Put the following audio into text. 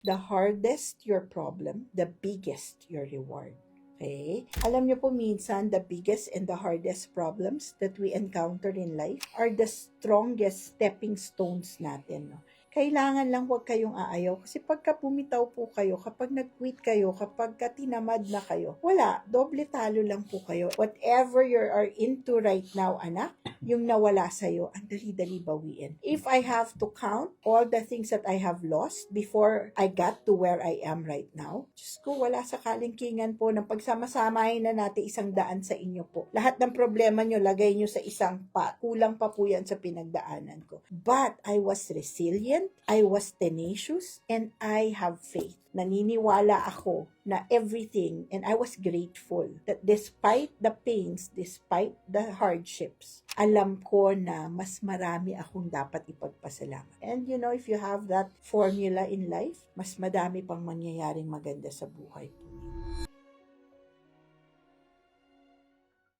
The hardest your problem, the biggest your reward. Okay? Alam niyo po minsan, the biggest and the hardest problems that we encounter in life are the strongest stepping stones natin. No? Kailangan lang huwag kayong aayaw. Kasi pagka bumitaw po kayo, kapag nag-quit kayo, kapag ka tinamad na kayo, wala, doble talo lang po kayo. Whatever you are into right now, anak, yung nawala sa'yo, ang dali-dali bawiin. If I have to count all the things that I have lost before I got to where I am right now, Diyos ko, wala sa kalingkingan po ng pagsama-samahin na natin isang daan sa inyo po. Lahat ng problema nyo, lagay nyo sa isang pa. Kulang pa po yan sa pinagdaanan ko. But I was resilient, I was tenacious, and I have faith. Naniniwala ako na everything, and I was grateful that despite the pains, despite the hardships, alam ko na mas marami akong dapat ipagpasalamat. And you know, if you have that formula in life, mas madami pang mangyayaring maganda sa buhay po.